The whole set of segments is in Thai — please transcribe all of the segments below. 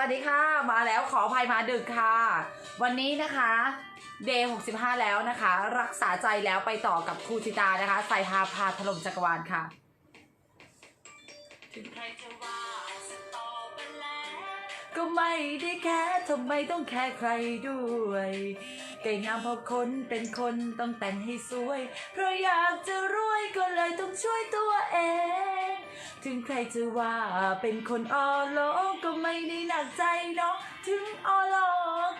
วัสดีค่ะ มาแล้วขออภัยมาดึกค่ะ วันนี้นะคะเดย์65 แล้วนะคะ รักษาใจแล้วไปต่อกับครูจิตานะคะ ใส่ฮาพาถล่มจักรวาลค่ะ ถึงใครจะว่าสตอไปแล้ว ก็ไม่ได้แค่ทำไมต้องแค่ใครด้วยไก่งามพราะคนเป็นคนต้องแต่งให้สวย เพราะอยากจะรวยก็เลยต้องช่วยตัวเอง ถึงใครจะว่าเป็นคนออโลก็ไม่ได้หนักใจเนาะถึงออโล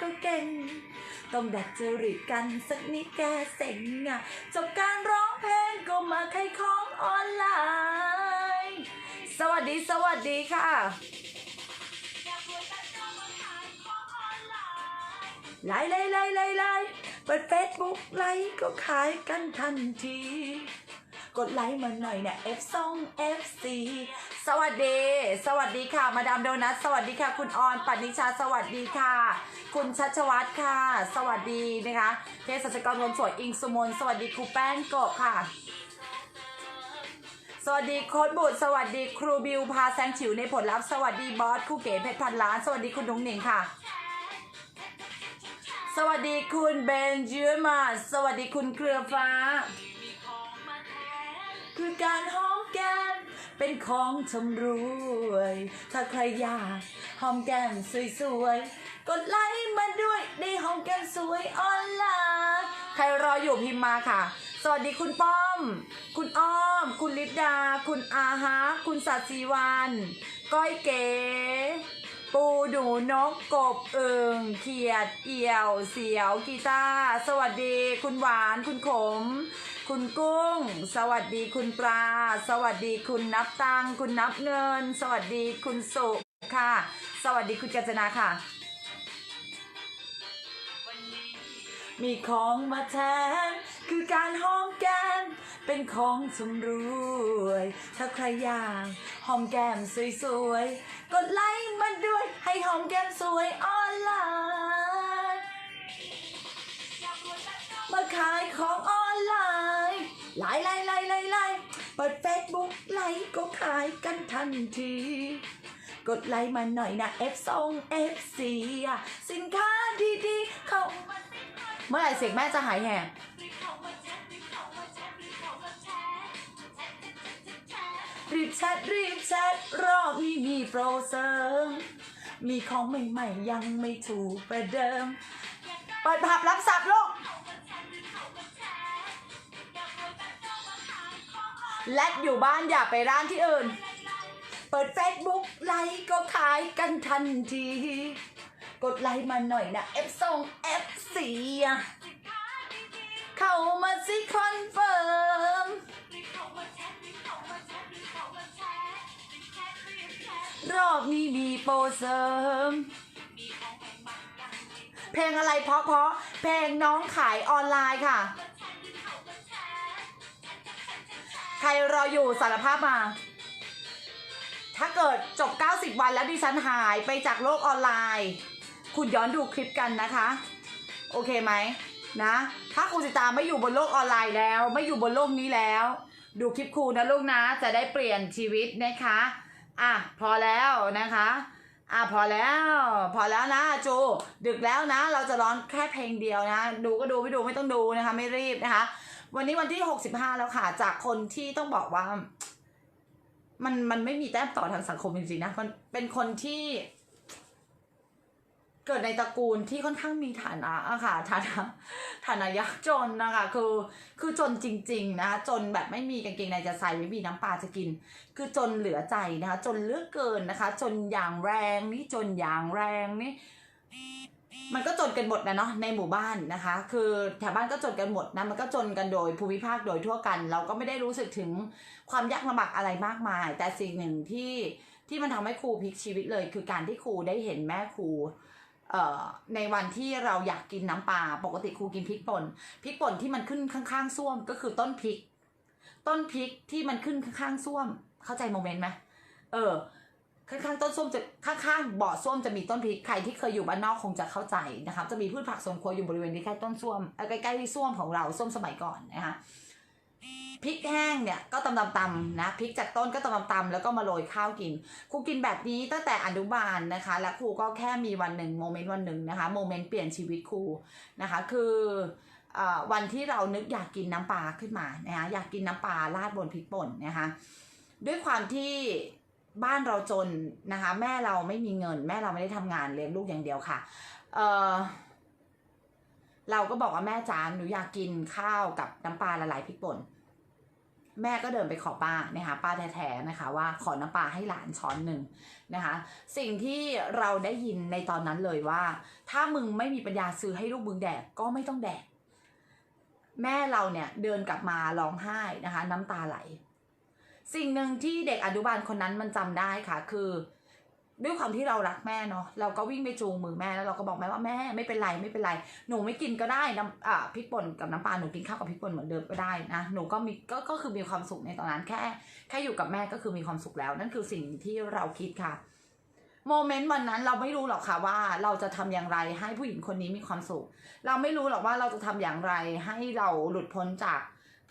ก็เก่ง ต้องดัดจริตกันสักนิดแกเซ็งอะจบการร้องเพลงก็มาขายของออนไลน์ สวัสดีสวัสดีค่ะขายของออนไลน์ไลน์ไลน์ไลน์ไลน์เปิดเฟซบุ๊กไลค์ก็ขายกันทันที กดไลค์มาหน่อยเนี่ย F 2 F 4สวัสดี สวัสดีค่ะ มาดามโดนัท สวัสดีค่ะ คุณออนปันิชา สวัสดีค่ะ คุณชัชวัตรค่ะ สวัสดีนะคะเภสัชกรคนสวยอิงสุมน สวัสดีครูแป้งโกะค่ะ สวัสดีโค้ดบุตร สวัสดีครูบิวพาแซงฉิวในผลลัพธ์ สวัสดีบอสครูเก๋เพชรพันล้าน สวัสดีคุณนุ้งหนิงค่ะสวัสดีคุณเบนจิมาสวัสดีคุณเครือฟ้า คือการหอมแก้มเป็นของชำรวย ถ้าใครอยากหอมแก้มสวยๆ กดไลค์มาด้วยได้หอมแก้มสวยออนไลน์ใครรออยู่พิมพ์มาค่ะ สวัสดีคุณป้อม คุณอ้อม คุณลิปดา คุณอาฮะ คุณสัตจีวัน ก้อยเก๋ ปูหนูนกกบเอิงเขียดเอี่ยว เสียวกีตาร์สวัสดี คุณหวานคุณขม คุณกุ้ง สวัสดีคุณปลา สวัสดีคุณนับตัง คุณนับเงิน สวัสดีคุณสุค่ะ สวัสดีคุณกาญจนาค่ะ มีของมาแทน คือการหอมแก้มเป็นของชำรวย ถ้าใครอยากหอมแก้มสวยๆ กดไลค์มาด้วยให้หอมแก้มสวยออนไลน์มาขายของออนไลน์ไลน์ไลน์ไลน์ไลน์ไล่เปิดเฟซบุ๊กไลค์ก็ขายกันทันทีกดไลค์มาหน่อยนะ F 2 F 4อะสินค้าดีๆ เขา เมื่อไหร่เสียงแม่จะหายแหบรีบแชทรีบแชทรีบแชทรีบแชทรีบแชทรอบนี้มีโปรเสริมมีของใหม่ๆยังไม่ถูกประเดิม เปิดผับรับสับลูกแลน์และอยู่บ้านอย่าไปร้านที่อื่น เปิดเฟซบุ๊กไลค์ก็ขายกันทันที กดไลค์มาหน่อยนะ F 2 F 4อะสินค้าดีๆเข้ามาสิคอนเฟิร์มรอบนี้มีโปรเสริม เพลงอะไรเพราะเพราะเพลงน้องขายออนไลน์ค่ะ ใครรออยู่สารภาพมา ถ้าเกิดจบ 90 วันแล้วดิฉันหายไปจากโลกออนไลน์ คุณย้อนดูคลิปกันนะคะ โอเคไหมนะ ถ้าครูสิตาไม่อยู่บนโลกออนไลน์แล้ว ไม่อยู่บนโลกนี้แล้ว ดูคลิปครูนะลูกนะจะได้เปลี่ยนชีวิตนะคะอะพอแล้วนะคะอะพอแล้ว พอแล้วนะจูดึกแล้วนะ เราจะร้องแค่เพลงเดียวนะ ดูก็ดูไม่ดูไม่ต้องดูนะคะ ไม่รีบนะคะ วันนี้วันที่65แล้วค่ะ จากคนที่ต้องบอกว่า มันมันไม่มีแต้มต่อทางสังคมจริงๆนะมันเป็นคนที่ เกิดในตระกูลที่ค่อนข้างมีฐานะอะค่ะฐานะฐานะยากจนนะคะคือคือจนจริง ๆ นะคะจนแบบไม่มีกางเกงในจะใส่ไม่มีน้ำปลาจะกิน คือจนเหลือใจนะคะ จนเลือกเกินนะคะ จนอย่างแรงนี่จนอย่างแรงนี่มันก็จนกันหมดนะเนาะในหมู่บ้านนะคะ คือแถวบ้านก็จนกันหมดนะมันก็จนกันโดยภูมิภาคโดยทั่วกัน เราก็ไม่ได้รู้สึกถึงความยากลำบากอะไรมากมาย แต่สิ่งหนึ่งที่ที่มันทำให้ครูพลิกชีวิตเลย คือการที่ครูได้เห็นแม่ครู ในวันที่เราอยากกินน้ำปลาปกติครูกินพริกป่นพริกป่นที่มันขึ้นข้างๆส้วมก็คือต้นพริก ต้นพริกที่มันขึ้นข้างๆส้วม เข้าใจโมเมนต์ไหมเออ ข้างๆต้นส้มจะข้างๆบ่อส้วมจะมีต้นพริกใครที่เคยอยู่บ้านนอกคงจะเข้าใจนะคะจะมีพืชผักสวนครัวอยู่บริเวณที่ใกล้ต้นส้วมใกล้ๆที่ส้วมของเราส้วมสมัยก่อนนะคะ พริกแห้งเนี่ยก็ตำตำตำนะพริกจากต้นก็ตำตำตำแล้วก็มาโรยข้าวกิน ครูกินแบบนี้ตั้งแต่อนุบาลนะคะ และครูก็แค่มีวันหนึ่งโมเมนต์วันหนึ่งนะคะโมเมนต์เปลี่ยนชีวิตครูนะคะ คือวันที่เรานึกอยากกินน้ำปลาขึ้นมานะคะอยากกินน้ำปลาราดบนพริกป่นนะคะด้วยความที่บ้านเราจนนะคะแม่เราไม่มีเงิน แม่เราไม่ได้ทำงานเลี้ยงลูกอย่างเดียวค่ะเออเราก็บอกว่าแม่จ๋าหนูอยากกินข้าวกับน้ำปลาละลายพริกป่น แม่ก็เดินไปขอป้านะคะป้าแท้ๆนะคะว่าขอน้ำปลาให้หลานช้อนหนึ่งนะคะ สิ่งที่เราได้ยินในตอนนั้นเลยว่า ถ้ามึงไม่มีปัญญาซื้อให้ลูกมึงแดกก็ไม่ต้องแดก แม่เราเนี่ยเดินกลับมาร้องไห้นะคะ น้ำตาไหล สิ่งหนึ่งที่เด็กอนุบาลคนนั้นมันจำได้ค่ะ คือ ด้วยความที่เรารักแม่เนาะเราก็วิ่งไปจูงมือแม่แล้วเราก็บอกแม่ว่าแม่ไม่เป็นไรไม่เป็นไร หนูไม่กินก็ได้น้ำอ่าพริกป่นกับน้ำปลาหนูกินข้าวกับพริกป่นเหมือนเดิมก็ได้นะหนูก็มีก็ก็คือมีความสุขในตอนนั้นแค่ แค่อยู่กับแม่ก็คือมีความสุขแล้ว นั่นคือสิ่งที่เราคิดค่ะโมเมนต์วันนั้นเราไม่รู้หรอกค่ะว่าเราจะทำอย่างไรให้ผู้หญิงคนนี้มีความสุข เราไม่รู้หรอกว่าเราจะทำอย่างไรให้เราหลุดพ้นจาก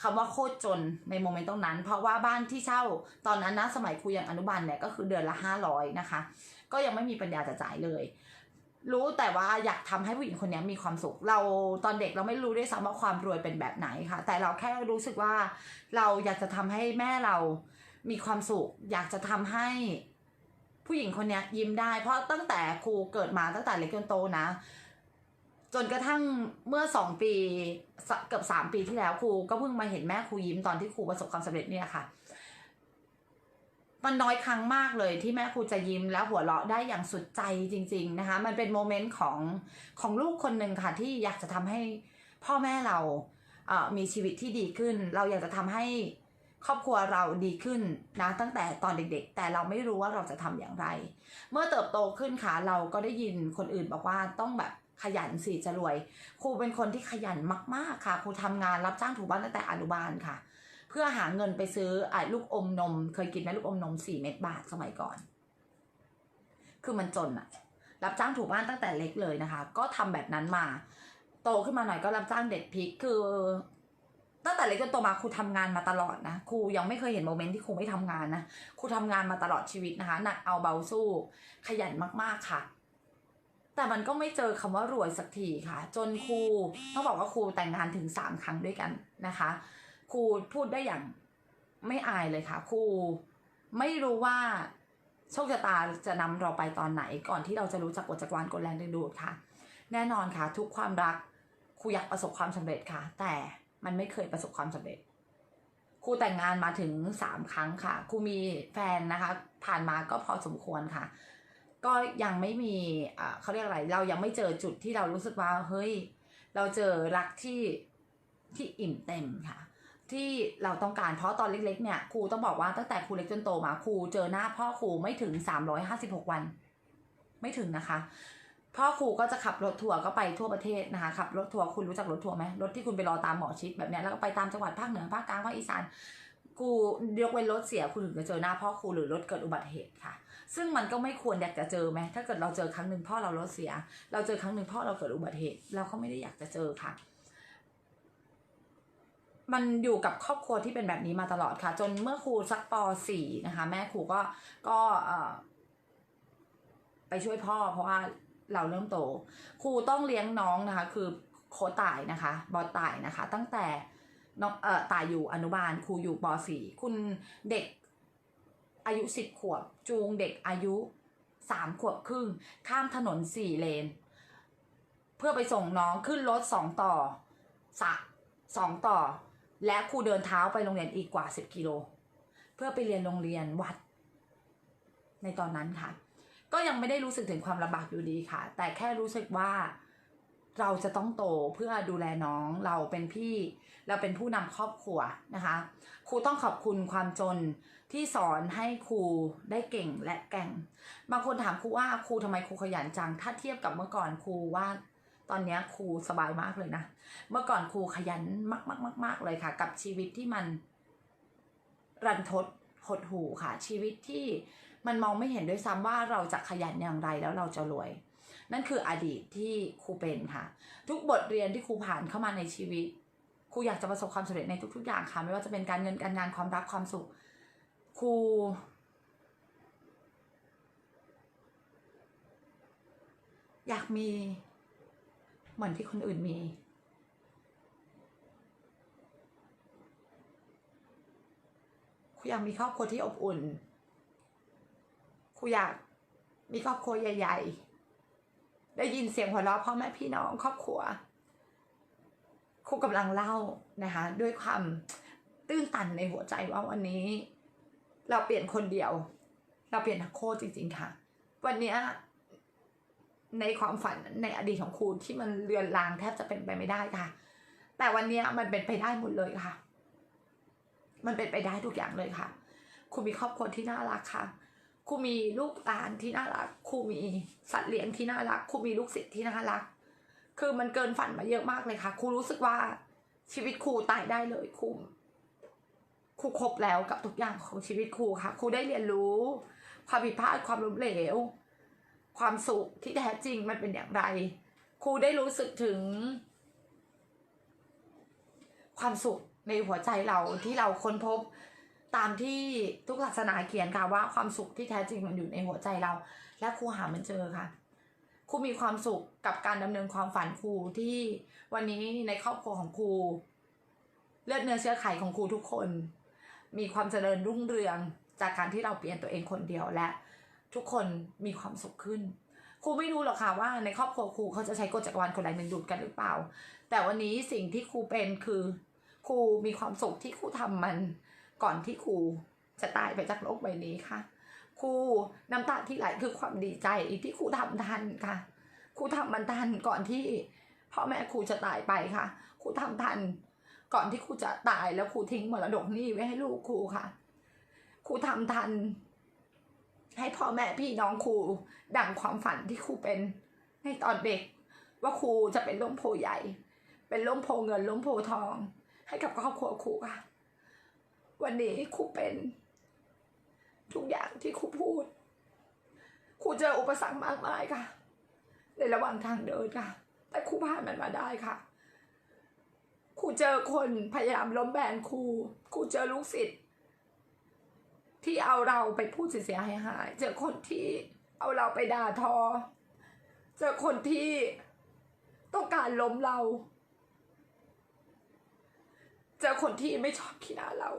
คำว่าโคตรจนในโมเมนต์ตรงนั้น เพราะว่าบ้านที่เช่าตอนนั้นนะสมัยครูยังอนุบาลเนี่ยก็คือเดือนละห้าร้อยนะคะ ก็ยังไม่มีปัญญาจะจ่ายเลย รู้แต่ว่าอยากทำให้ผู้หญิงคนนี้มีความสุข เราตอนเด็กเราไม่รู้ด้วยซ้ำว่าความรวยเป็นแบบไหนค่ะ แต่เราแค่รู้สึกว่าเราอยากจะทำให้แม่เรามีความสุข อยากจะทำให้ผู้หญิงคนนี้ยิ้มได้ เพราะตั้งแต่ครูเกิดมาตั้งแต่เล็กจนโตนะ จนกระทั่งเมื่อสองปีเกือบสามปีที่แล้วครูก็เพิ่งมาเห็นแม่ครูยิ้มตอนที่ครูประสบความสำเร็จเนี่ยค่ะ มันน้อยครั้งมากเลยที่แม่ครูจะยิ้มแล้วหัวเราะได้อย่างสุดใจจริง ๆนะคะ มันเป็นโมเมนต์ของของลูกคนหนึ่งค่ะ ที่อยากจะทำให้พ่อแม่เราเอ่อมีชีวิตที่ดีขึ้น เราอยากจะทำให้ครอบครัวเราดีขึ้นนะตั้งแต่ตอนเด็กๆ แต่เราไม่รู้ว่าเราจะทำอย่างไร เมื่อเติบโตขึ้นค่ะเราก็ได้ยินคนอื่นบอกว่าต้องแบบ ขยันสิจะรวย ครูเป็นคนที่ขยันมาก ๆ ค่ะ ครูทำงานรับจ้างถูบ้านตั้งแต่อนุบาลค่ะ เพื่อหาเงินไปซื้ออลูกอมนม เคยกินไหมลูกอมนมสี่เม็ดบาทสมัยก่อน คือมันจนอะรับจ้างถูบ้านตั้งแต่เล็กเลยนะคะ ก็ทำแบบนั้นมา โตขึ้นมาหน่อยก็รับจ้างเด็ดพริกคือตั้งแต่เล็กจนโตมาครูทำงานมาตลอดนะครูยังไม่เคยเห็นโมเมนต์ที่ครูไม่ทำงานนะครูทำงานมาตลอดชีวิตนะคะหนักเอาเบาสู้ขยันมากๆค่ะ แต่มันก็ไม่เจอคำว่ารวยสักทีค่ะ จนครูต้องบอกว่าครูแต่งงานถึงสามครั้งด้วยกันนะคะ ครูพูดได้อย่างไม่อายเลยค่ะ ครูไม่รู้ว่าโชคชะตาจะนำเราไปตอนไหนก่อนที่เราจะรู้จักกฎจักรวาลกฎแรงดึงดูดค่ะ แน่นอนค่ะ ทุกความรักครูอยากประสบความสำเร็จค่ะ แต่มันไม่เคยประสบความสำเร็จครูแต่งงานมาถึงสามครั้งค่ะครูมีแฟนนะคะ ผ่านมาก็พอสมควรค่ะ ก็ยังไม่มีอ่าเขาเรียกอะไร เรายังไม่เจอจุดที่เรารู้สึกว่าเฮ้ย เราเจอรักที่ที่อิ่มเต็มค่ะ ที่เราต้องการเพราะตอนเล็ก ๆ เนี่ยครูต้องบอกว่าตั้งแต่ครูเล็กจนโตมาครูเจอหน้าพ่อครูไม่ถึงสามร้อยห้าสิบหกวัน ไม่ถึงนะคะพ่อครูก็จะขับรถทัวร์ก็ไปทั่วประเทศนะคะขับรถทัวร์คุณรู้จักรถทัวร์ไหมรถที่คุณไปรอตามหมอชิดแบบนี้แล้วก็ไปตามจังหวัดภาคเหนือภาคกลางภาคอีสานครูยกเว้นรถเสียคุณถึงจะเจอหน้าพ่อครูหรือรถเกิดอุบัติเหตุค่ะ ซึ่งมันก็ไม่ควรอยากจะเจอไหมถ้าเกิดเราเจอครั้งหนึ่งพ่อเรารถเสีย เราเจอครั้งหนึ่งพ่อเราเกิดอุบัติเหตุเราก็ไม่ได้อยากจะเจอค่ะ มันอยู่กับครอบครัวที่เป็นแบบนี้มาตลอดค่ะ จนเมื่อครูสักป .4 นะคะ แม่ครูก็ก็เออไปช่วยพ่อ เพราะว่าเราเริ่มโต ครูต้องเลี้ยงน้องนะคะ คือโคต่ายนะคะ บอต่ายนะคะ ตั้งแต่น้องเอ่อต่ายอยู่อนุบาลครูอยู่ป .4 คุณเด็ก อายุสิบขวบ จูงเด็กอายุสามขวบครึ่ง ข้ามถนนสี่เลน เพื่อไปส่งน้องขึ้นรถสองต่อสะสองต่อ และครูเดินเท้าไปโรงเรียนอีกกว่าสิบกิโล เพื่อไปเรียนโรงเรียนวัด ในตอนนั้นค่ะ ก็ยังไม่ได้รู้สึกถึงความลำบากอยู่ดีค่ะ แต่แค่รู้สึกว่า เราจะต้องโตเพื่อดูแลน้องเราเป็นพี่ เราเป็นผู้นำครอบครัวนะคะ ครูต้องขอบคุณความจนที่สอนให้ครูได้เก่งและแกร่ง บางคนถามครูว่าครูทำไมครูขยันจัง ถ้าเทียบกับเมื่อก่อนครูว่าตอนนี้ครูสบายมากเลยนะ เมื่อก่อนครูขยันมากมากมากมากเลยค่ะ กับชีวิตที่มันรันทดหดหูค่ะ ชีวิตที่มันมองไม่เห็นด้วยซ้ำว่าเราจะขยันอย่างไรแล้วเราจะรวย นั่นคืออดีตที่ครูเป็นค่ะ ทุกบทเรียนที่ครูผ่านเข้ามาในชีวิตครูอยากจะประสบความสำเร็จในทุก ๆ อย่างค่ะ ไม่ว่าจะเป็นการเงินการงานความรักความสุขครูอยากมีเหมือนที่คนอื่นมี ครูอยากมีครอบครัวที่อบอุ่น ครูอยากมีครอบครัวใหญ่ ๆ ได้ยินเสียงหัวเราะพ่อแม่พี่น้องครอบครัวครูกำลังเล่านะคะ ด้วยความตื้นตันในหัวใจว่าวันนี้ เราเปลี่ยนคนเดียว เราเปลี่ยนนักโคจริง ๆ ค่ะ วันนี้ในความฝันในอดีตของครูที่มันเลือนลางแทบจะเป็นไปไม่ได้ค่ะ แต่วันนี้มันเป็นไปได้หมดเลยค่ะ มันเป็นไปได้ทุกอย่างเลยค่ะครูมีครอบครัวที่น่ารักค่ะ ครูมีลูกหลานที่น่ารักครูมีสัตว์เลี้ยงที่น่ารักครูมีลูกศิษย์ที่น่ารัก คือมันเกินฝันมาเยอะมากเลยค่ะครูรู้สึกว่าชีวิตครูตายได้เลยครูครูครบแล้วกับทุกอย่างของชีวิตครูค่ะครูได้เรียนรู้ ความผิดพลาดความล้มเหลว ความสุขที่แท้จริงมันเป็นอย่างไรครูได้รู้สึกถึง ความสุขในหัวใจเราที่เราค้นพบ ตามที่ทุกศาสนาเขียนค่ะว่าความสุขที่แท้จริงมันอยู่ในหัวใจเรา และครูหามันเจอค่ะครูมีความสุขกับการดำเนินความฝันครูที่วันนี้ในครอบครัวของครูเลือดเนื้อเชื้อไขของครูทุกคน มีความเจริญรุ่งเรืองจากการที่เราเปลี่ยนตัวเองคนเดียวและ ทุกคนมีความสุขขึ้นครูไม่รู้หรอกค่ะว่าในครอบครัวครูเขาจะใช้กฎจักรวาลคนแรงหนึ่งดูดกันหรือเปล่า แต่วันนี้สิ่งที่ครูเป็นคือครูมีความสุขที่ครูทำมัน ก่อนที่ครูจะตายไปจากโลกใบนี้ค่ะ ครูน้ำตาที่ไหลคือความดีใจที่ครูทำทันค่ะครูทำมันทันก่อนที่พ่อแม่ครูจะตายไปค่ะครูทำทัน ก่อนที่ครูจะตายแล้วครูทิ้งมรดกนี้ไว้ให้ลูกครูค่ะครูทำทัน ให้พ่อแม่พี่น้องครูดังความฝันที่ครูเป็นในตอนเด็ก ว่าครูจะเป็นล้มโพใหญ่ เป็นล้มโพเงินล้มโพทอง ให้กับครอบครัวครูค่ะ วันนี้ครูเป็น ทุกอย่างที่ครูพูดครูเจออุปสรรคมากมายค่ะ ในระหว่างทางเดินค่ะ แต่ครูผ่านมันมาได้ค่ะครูเจอคนพยายามล้มแบนครูครูเจอลูกศิษย์ที่เอาเราไปพูดเสียหายหายเจอคนที่เอาเราไปด่าทอ เจอคนที่ต้องการล้มเรา เจอคนที่ไม่ชอบขี้หน้าเรา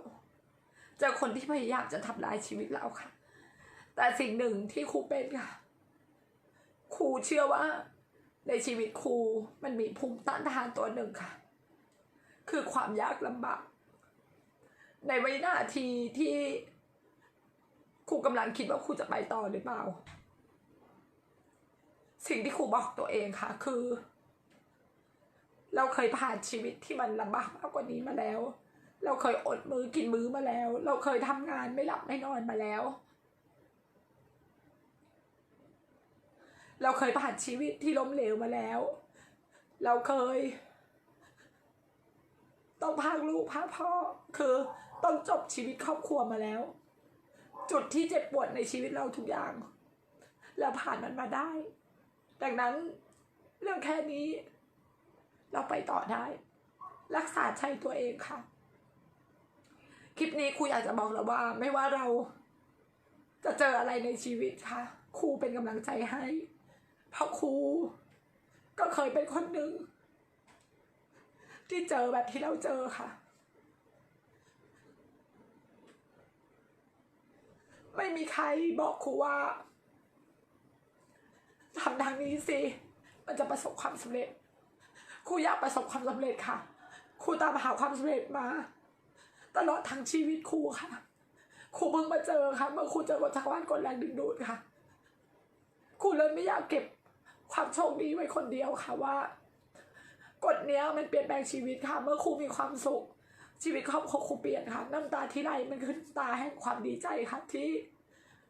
เจอคนที่พยายามจะทำลายชีวิตเราค่ะ แต่สิ่งหนึ่งที่ครูเป็นค่ะ ครูเชื่อว่า ในชีวิตครูมันมีภูมิต้านทานตัวหนึ่งค่ะ คือความยากลำบาก ในวินาทีที่ครูกำลังคิดว่าครูจะไปต่อหรือเปล่า สิ่งที่ครูบอกตัวเองค่ะ คือ เราเคยผ่านชีวิตที่มันลำบากมากกว่านี้มาแล้ว เราเคยอดมือกินมื้อมาแล้ว เราเคยทำงานไม่หลับไม่นอนมาแล้ว เราเคยผ่านชีวิตที่ล้มเหลวมาแล้ว เราเคย ต้องพากลูกพากพ่อ คือต้องจบชีวิตครอบครัวมาแล้ว จุดที่เจ็บปวดในชีวิตเราทุกอย่าง เราผ่านมันมาได้ ดังนั้นเรื่องแค่นี้ เราไปต่อได้ รักษาใจตัวเองค่ะ คลิปนี้ครูอยากจะบอกเราว่า ไม่ว่าเรา จะเจออะไรในชีวิตค่ะครูเป็นกำลังใจให้ เพราะครูก็เคยเป็นคนหนึ่งที่เจอแบบที่เราเจอค่ะ ไม่มีใครบอกครูว่าทำทางนี้สิ มันจะประสบความสำเร็จ ครูอยากประสบความสำเร็จค่ะ ครูตามหาความสำเร็จมา ตลอดทั้งชีวิตครูค่ะ ครูเพิ่งมาเจอค่ะเมื่อครูเจอกฎจักวาลกดแรงดึงดูดค่ะครูเลยไม่อยากเก็บความโชคดีไว้คนเดียวค่ะว่ากฎเนี้ยมันเปลี่ยนแปลงชีวิตค่ะ เมื่อครูมีความสุข ชีวิตครอบครัวครูเปลี่ยนค่ะ น้ำตาที่ไหลมันคือน้ำตาแห่งความดีใจค่ะที่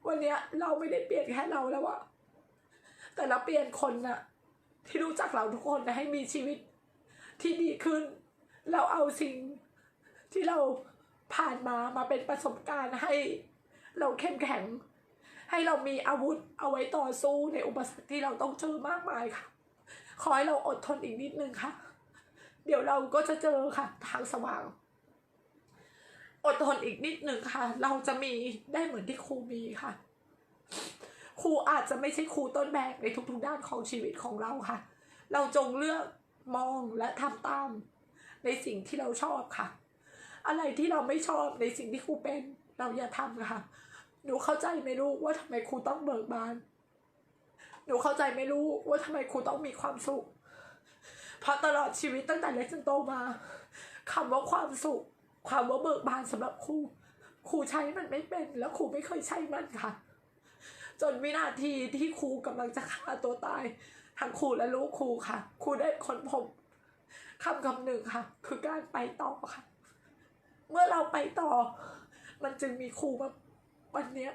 วันเนี้ยเราไม่ได้เปลี่ยนแค่เราแล้วอะแต่เราเปลี่ยนคนน่ะที่รู้จักเราทุกคนให้มีชีวิตที่ดีขึ้น เราเอาสิ่งที่เรา ผ่านมามาเป็นประสบการณ์ให้เราเข้มแข็ง ให้เรามีอาวุธเอาไว้ต่อสู้ในอุปสรรคที่เราต้องเจอมากมายค่ะ ขอให้เราอดทนอีกนิดนึงค่ะ เดี๋ยวเราก็จะเจอค่ะ ทางสว่าง อดทนอีกนิดหนึ่งค่ะ เราจะมีได้เหมือนที่ครูมีค่ะ ครูอาจจะไม่ใช่ครูต้นแบบในทุกๆด้านของชีวิตของเราค่ะ เราจงเลือกมองและทำตามในสิ่งที่เราชอบค่ะ อะไรที่เราไม่ชอบในสิ่งที่ครูเป็นเราอย่าทำค่ะ หนูเข้าใจไหม่รู้ว่าทำไมครูต้องเบิกบาน หนูเข้าใจไหม่รู้ว่าทำไมครูต้องมีความสุข เพราะตลอดชีวิตตั้งแต่เล็กจนโตมาคำว่าความสุข ความว่าเบิกบานสำหรับครูครูใช้มันไม่เป็น แล้วครูไม่เคยใช้มันค่ะ จนวินาทีที่ครูกำลังจะฆ่าตัวตายทั้งครูและลูกครูค่ะครูได้ค้นพบคำคำหนึ่งค่ะ คือการไปต่อค่ะ เมื่อเราไปต่อ มันจึงมีครูมาวันเนี้ย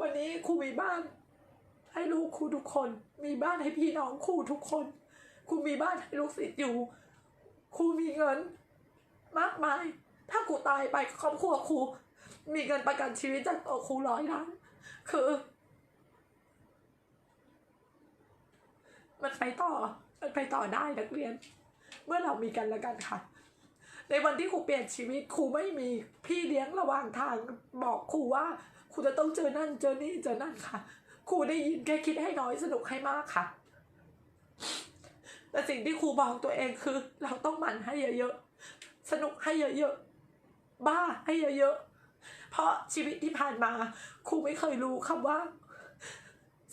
วันนี้ครูมีบ้าน ให้ลูกครูทุกคน มีบ้านให้พี่น้องครูทุกคนครูมีบ้านให้ลูกศิษย์อยู่ครูมีเงิน มากมาย ถ้าครูตายไปครอบครัวครูมีเงินประกันชีวิตจากตัวครูร้อยล้านคือ มันไปต่อ มันไปต่อได้นักเรียน เมื่อเรามีกันและกันค่ะ ในวันที่ครูเปลี่ยนชีวิตครูไม่มีพี่เลี้ยงระหว่างทางบอกครูว่าครูจะต้องเจอนั่นเจอนี่เจอนั่นค่ะครูได้ยินแค่คิดให้น้อยสนุกให้มากค่ะ แต่สิ่งที่ครูบอกตัวเองคือ เราต้องหมั่นให้เยอะๆสนุกให้เยอะๆบ้าให้เยอะๆเพราะชีวิตที่ผ่านมาครูไม่เคยรู้คำว่า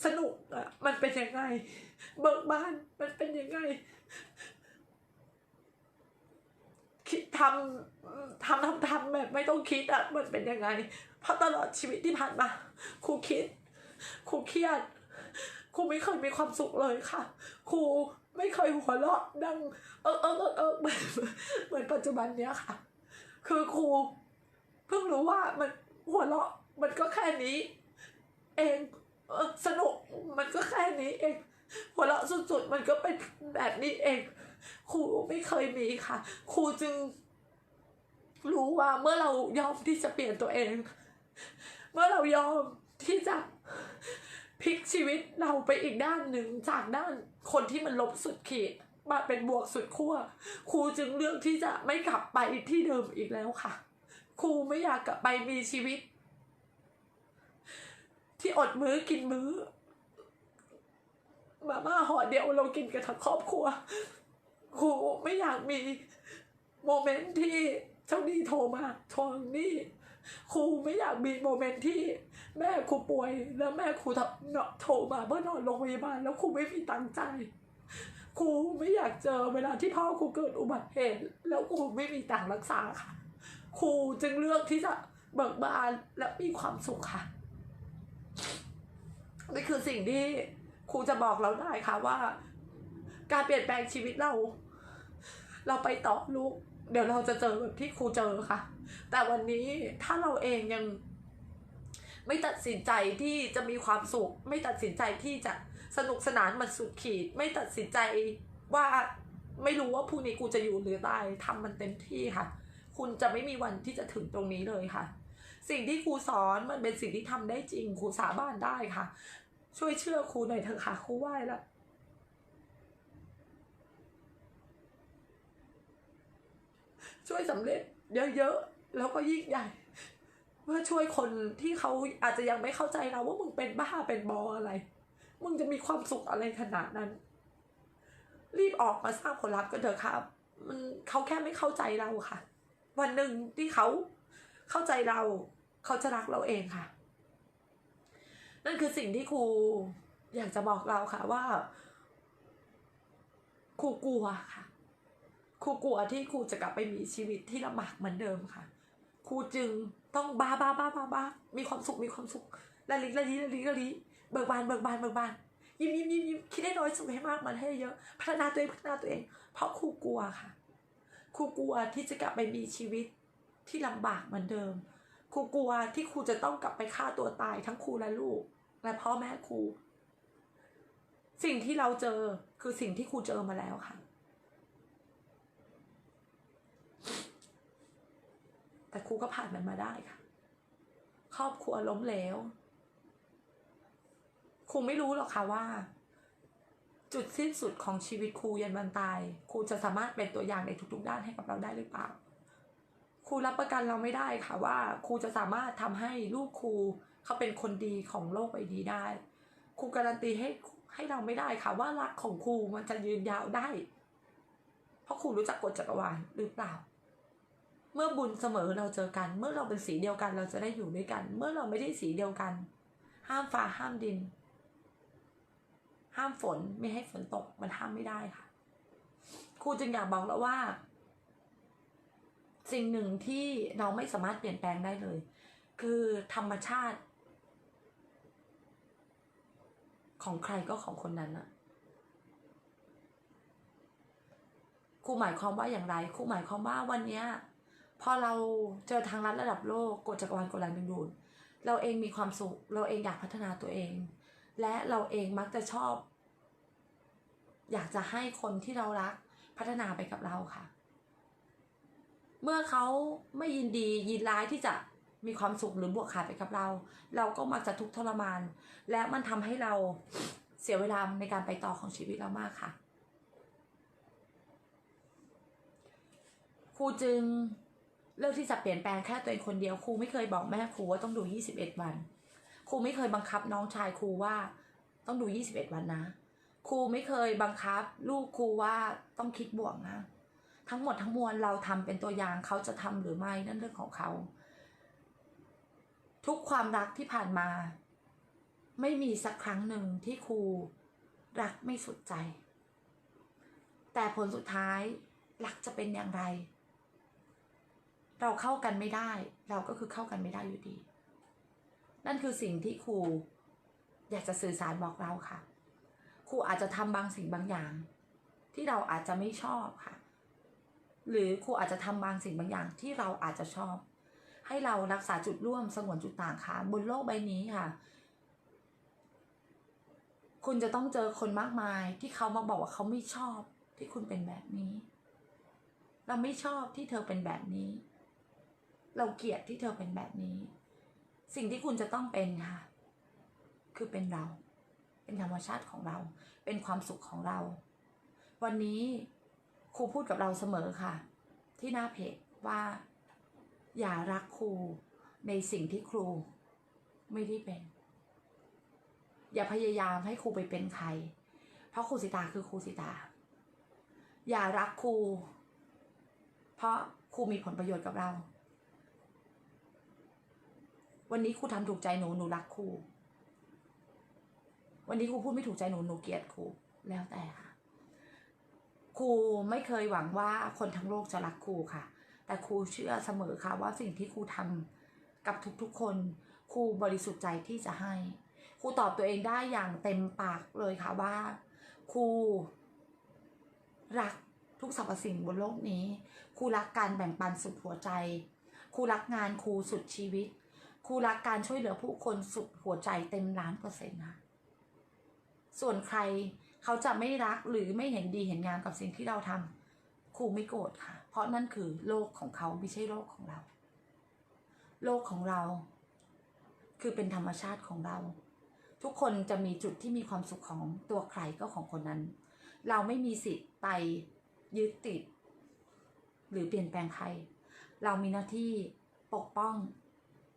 สนุกอะมันเป็นยังไง เบิกบานมันเป็นยังไง คิดทำทำทำทำแบบไม่ต้องคิดอะมันเป็นยังไง เพราะตลอดชีวิตที่ผ่านมาครูคิดครูเครียดครูไม่เคยมีความสุขเลยค่ะครูไม่เคยหัวเราะดัง เออเออเออเออเหมือนเหมือนปัจจุบันเนี้ยค่ะ คือครูเพิ่งรู้ว่ามันหัวเราะมันก็แค่นี้ เองเออสนุกมันก็แค่นี้เอง หัวเราะสุดๆมันก็เป็นแบบนี้เอง ครูไม่เคยมีค่ะ ครูจึง รู้ว่าเมื่อเรายอมที่จะเปลี่ยนตัวเอง เมื่อเรายอมที่จะพลิกชีวิตเราไปอีกด้านหนึ่งจากด้านคนที่มันลบสุดขีดมาเป็นบวกสุดขั้วครูจึงเลือกที่จะไม่กลับไปที่เดิมอีกแล้วค่ะ ครูไม่อยากกลับไปมีชีวิต ที่อดมื้อกินมื้อมาม่าห่อเดียวเรากินกันทั้งครอบครัว ครูไม่อยากมีโมเมนต์ที่เจ้าหนี้โทรมาทวงหนี้ครูไม่อยากมีโมเมนต์ที่แม่ครูป่วย แล้วแม่ครูทำเนาะโทรมาเพื่อนอนโรงพยาบาลแล้วครูไม่มีตังค์ใจครูไม่อยากเจอเวลาที่พ่อครูเกิดอุบัติเหตุแล้วครูไม่มีตังค์รักษาค่ะครูจึงเลือกที่จะเบิกบานและมีความสุขค่ะนี่คือสิ่งที่ครูจะบอกเราได้ค่ะว่า การเปลี่ยนแปลงชีวิตเรา เราไปต่อลูก เดี๋ยวเราจะเจอแบบที่ครูเจอค่ะ แต่วันนี้ถ้าเราเองยัง ไม่ตัดสินใจที่จะมีความสุข ไม่ตัดสินใจที่จะสนุกสนานมันสุดขีด ไม่ตัดสินใจว่าไม่รู้ว่าพรุ่งนี้กูจะอยู่หรือตายทำมันเต็มที่ค่ะ คุณจะไม่มีวันที่จะถึงตรงนี้เลยค่ะ สิ่งที่ครูสอนมันเป็นสิ่งที่ทำได้จริงครูสาบานได้ค่ะ ช่วยเชื่อครูหน่อยเถอะค่ะครูไหว้ละ ช่วยสำเร็จ เยอะๆแล้วก็ยิ่งใหญ่เพื่อช่วยคนที่เขาอาจจะยังไม่เข้าใจเราว่ามึงเป็นบ้าเป็นบออะไร มึงจะมีความสุขอะไรขนาดนั้น รีบออกมาสร้างผลลัพธ์กันเถอะครับ มันเขาแค่ไม่เข้าใจเราค่ะ วันหนึ่งที่เขาเข้าใจเรา เขาจะรักเราเองค่ะ นั่นคือสิ่งที่ครูอยากจะบอกเราค่ะว่าครูกลัวค่ะ ครูกลัวที่ครูจะกลับไปมีชีวิตที่ลำบากเหมือนเดิมค่ะ ครูจึงต้องบ้าบ้าบ้าบ้าบ้ามีความสุขมีความสุขละลิละลิละลิละลิเบิกบานเบิกบานเบิกบานยิ้มยิ้มยิ้มยิ้มคิดให้น้อยสุดให้มากมันให้เยอะ พัฒนาตัวเองพัฒนาตัวเอง เพราะครูกลัวค่ะ ครูกลัวที่จะกลับไปมีชีวิตที่ลำบากเหมือนเดิม ครูกลัวที่ครูจะต้องกลับไปฆ่าตัวตายทั้งครูและลูก และพ่อแม่ครู สิ่งที่เราเจอคือสิ่งที่ครูเจอมาแล้วค่ะ แต่ครูก็ผ่านมันมาได้ค่ะ ครอบครัวล้มเหลวครูไม่รู้หรอกค่ะว่า จุดสิ้นสุดของชีวิตครูยันวันตายครูจะสามารถเป็นตัวอย่างในทุกๆ ด้านให้กับเราได้หรือเปล่าครูรับประกันเราไม่ได้ค่ะว่าครูจะสามารถทำให้ลูกครูเขาเป็นคนดีของโลกใบนี้ได้ครูการันตีให้ให้เราไม่ได้ค่ะว่ารักของครูมันจะยืนยาวได้ เพราะครูรู้จักกฎจักรวาลหรือเปล่า เมื่อบุญเสมอเราเจอกัน เมื่อเราเป็นสีเดียวกัน เราจะได้อยู่ด้วยกัน เมื่อเราไม่ได้สีเดียวกัน ห้ามฟ้าห้ามดิน ห้ามฝนไม่ให้ฝนตกมันห้ามไม่ได้ค่ะ ครูจึงอยากบอกแล้วว่า สิ่งหนึ่งที่เราไม่สามารถเปลี่ยนแปลงได้เลย คือธรรมชาติ ของใครก็ของคนนั้นอะครูหมายความว่าอย่างไรครูหมายความว่าวันเนี้ย พอเราเจอทางลัดระดับโลกกฎจักรวาลกฎแรงดึงดูดเราเองมีความสุข เราเองอยากพัฒนาตัวเอง และเราเองมักจะชอบ อยากจะให้คนที่เรารักพัฒนาไปกับเราค่ะ เมื่อเขาไม่ยินดียินร้ายที่จะมีความสุขหรือบวกขาดไปกับเรา เราก็มักจะทุกข์ทรมาน และมันทำให้เราเสียเวลาในการไปต่อของชีวิตเรามากค่ะครูจึง เลือกที่จะเปลี่ยนแปลงแค่ตัวเองคนเดียวครูไม่เคยบอกแม่ครูว่าต้องดู 21 วัน ครูไม่เคยบังคับน้องชายครูว่าต้องดู 21 วันนะ ครูไม่เคยบังคับ ลูกครูว่าต้องคิดบวกนะทั้งหมดทั้งมวลเราทำเป็นตัวอย่างเขาจะทำหรือไม่นั่นเรื่องของเขา ทุกความรักที่ผ่านมา ไม่มีสักครั้งหนึ่งที่ครูรักไม่สุดใจ แต่ผลสุดท้ายรักจะเป็นอย่างไร เราเข้ากันไม่ได้ เราก็คือเข้ากันไม่ได้อยู่ดี นั่นคือสิ่งที่ครูอยากจะสื่อสารบอกเราค่ะ ครูอาจจะทำบางสิ่งบางอย่าง ที่เราอาจจะไม่ชอบค่ะ หรือครูอาจจะทำบางสิ่งบางอย่างที่เราอาจจะชอบ ให้เรารักษาจุดร่วมสงวนจุดต่างค่ะ บนโลกใบนี้ค่ะ คุณจะต้องเจอคนมากมายที่เขามาบอกว่าเขาไม่ชอบที่คุณเป็นแบบนี้ เราไม่ชอบที่เธอเป็นแบบนี้ เราเกลียดที่เธอเป็นแบบนี้ สิ่งที่คุณจะต้องเป็นค่ะ คือเป็นเรา เป็นธรรมชาติของเรา เป็นความสุขของเรา วันนี้ครูพูดกับเราเสมอค่ะ ที่หน้าเพจว่า อย่ารักครูในสิ่งที่ครูไม่ได้เป็น อย่าพยายามให้ครูไปเป็นใคร เพราะครูสิตาคือครูสิตา อย่ารักครูเพราะครูมีผลประโยชน์กับเรา วันนี้ครูทำถูกใจหนูหนูรักครูวันนี้ครูพูดไม่ถูกใจหนูหนูเกลียดครูแล้วแต่ค่ะครูไม่เคยหวังว่าคนทั้งโลกจะรักครูค่ะ แต่ครูเชื่อเสมอค่ะ ว่าสิ่งที่ครูทำกับทุกๆคนครูบริสุทธิ์ใจที่จะให้ครูตอบตัวเองได้อย่างเต็มปากเลยค่ะว่าครูรักทุกสรรพสิ่งบนโลกนี้ครูรักการแบ่งปันสุดหัวใจครูรักงานครูสุดชีวิต ครูรักการช่วยเหลือผู้คนสุดหัวใจเต็มล้านเปอร์เซ็นต์ค่ะส่วนใครเขาจะไม่รักหรือไม่เห็นดีเห็นงามกับสิ่งที่เราทำครูไม่โกรธค่ะ เพราะนั่นคือโลกของเขาไม่ใช่โลกของเรา โลกของเรา คือเป็นธรรมชาติของเรา ทุกคนจะมีจุดที่มีความสุขของตัวใครก็ของคนนั้น เราไม่มีสิทธิ์ไปยึดติด หรือเปลี่ยนแปลงใคร เรามีหน้าที่ปกป้อง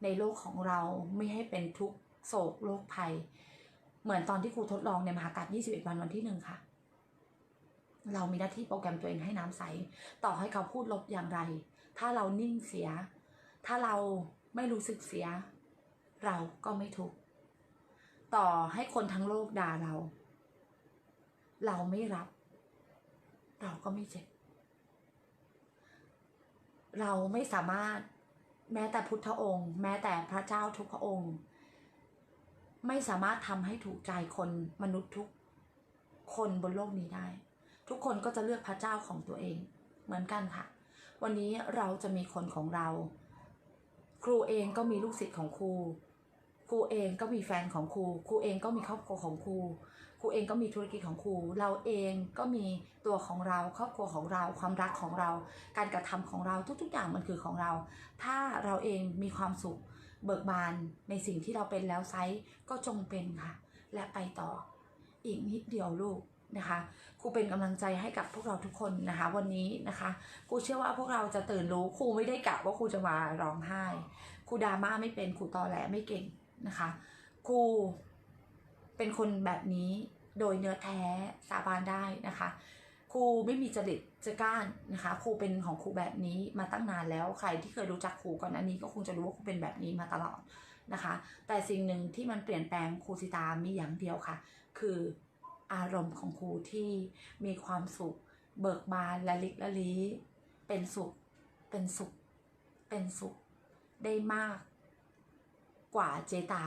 ในโลกของเราไม่ให้เป็นทุกโศกโรคภัย เหมือนตอนที่ครูทดลองในมหากาศ21 วันวันที่หนึ่งค่ะ เรามีหน้าที่โปรแกรมตัวเองให้น้ำใส ต่อให้เขาพูดลบอย่างไร ถ้าเรานิ่งเสีย ถ้าเราไม่รู้สึกเสีย เราก็ไม่ทุกต่อให้คนทั้งโลกด่าเรา เราไม่รับ เราก็ไม่เจ็บ เราไม่สามารถ แม้แต่พุทธองค์ แม้แต่พระเจ้าทุกพระองค์ ไม่สามารถทำให้ถูกใจคนมนุษย์ทุกคนบนโลกนี้ได้ ทุกคนก็จะเลือกพระเจ้าของตัวเอง เหมือนกันค่ะ วันนี้เราจะมีคนของเรา ครูเองก็มีลูกศิษย์ของครู ครูเองก็มีแฟนของครู ครูเองก็มีครอบครัวของครู ครูเองก็มีธุรกิจของครู เราเองก็มีตัวของเรา ครอบครัวของเรา ความรักของเรา การกระทำของเราทุก ๆ อย่างมันคือของเรา ถ้าเราเองมีความสุขเบิกบานในสิ่งที่เราเป็นแล้วไซส์ก็จงเป็นค่ะ และไปต่ออีกนิดเดียวลูกนะคะครูเป็นกำลังใจให้กับพวกเราทุกคนนะคะ วันนี้นะคะครูเชื่อว่าพวกเราจะตื่นรู้ครูไม่ได้กะว่าครูจะมาร้องไห้ครูดราม่าไม่เป็นครูตอแหลไม่เก่งนะคะครู เป็นคนแบบนี้โดยเนื้อแท้สาบานได้นะคะ ครูไม่มีจริตจะก้านนะคะ ครูเป็นของครูแบบนี้มาตั้งนานแล้วใครที่เคยรู้จักครูก่อนอันนี้ก็คงจะรู้ว่าครูเป็นแบบนี้มาตลอดนะคะ แต่สิ่งหนึ่งที่มันเปลี่ยนแปลงครูสิตามีอย่างเดียวค่ะ คืออารมณ์ของครูที่มีความสุข เบิกบานละลิกละลีเป็นสุขเป็นสุขเป็นสุขได้มากกว่าเจตา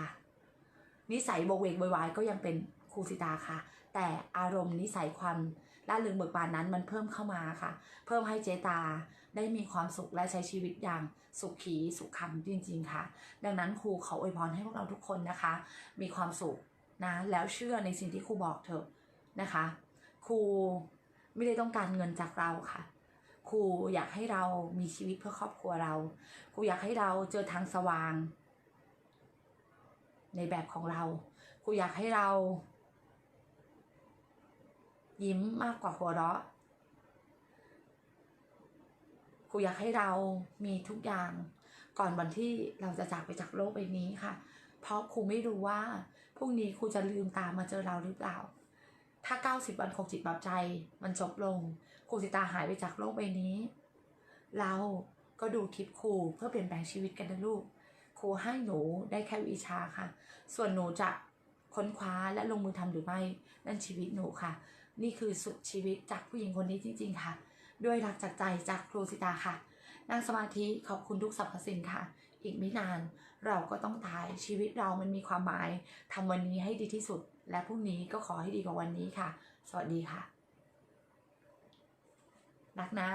นิสัยโบเวกวยวายก็ยังเป็นครูสิตาค่ะ แต่อารมณ์นิสัยความล่าเริงเบิกบานนั้นมันเพิ่มเข้ามาค่ะ เพิ่มให้เจตาได้มีความสุขและใช้ชีวิตอย่างสุขีสุขคำจริง ๆ ค่ะ ดังนั้นครูขออวยพรให้พวกเราทุกคนนะคะ มีความสุขนะแล้วเชื่อในสิ่งที่ครูบอกเถอะนะคะ ครูไม่ได้ต้องการเงินจากเราค่ะ ครูอยากให้เรามีชีวิตเพื่อครอบครัวเรา ครูอยากให้เราเจอทางสว่าง ในแบบของเรา ครูอยากให้เรา ยิ้มมากกว่าหัวเราะครูอยากให้เรามีทุกอย่างก่อนวันที่เราจะจากไปจากโลกใบนี้ค่ะ เพราะครูไม่รู้ว่าพรุ่งนี้ครูจะลืมตามมาเจอเราหรือเปล่า ถ้า 90 วันของจิตแบบใจ มันจบลง ครูสิตาหายไปจากโลกใบนี้ เราก็ดูคลิปครูเพื่อเปลี่ยนแปลงชีวิตกันนะลูก รูให้หนูได้แค่วิชาค่ะ ส่วนหนูจะค้นคว้าและลงมือทำหรือไม่นั่นชีวิตหนูค่ะ นี่คือสุดชีวิตจากผู้หญิงคนนี้จริง ๆ ค่ะ ด้วยรักจากใจจากครูสิตาค่ะนั่งสมาธิขอบคุณทุกสรรพสิ่งค่ะ อีกไม่นานเราก็ต้องตายชีวิตเรามันมีความหมายทำวันนี้ให้ดีที่สุด และพรุ่งนี้ก็ขอให้ดีกว่าวันนี้ค่ะ สวัสดีค่ะ รักนะ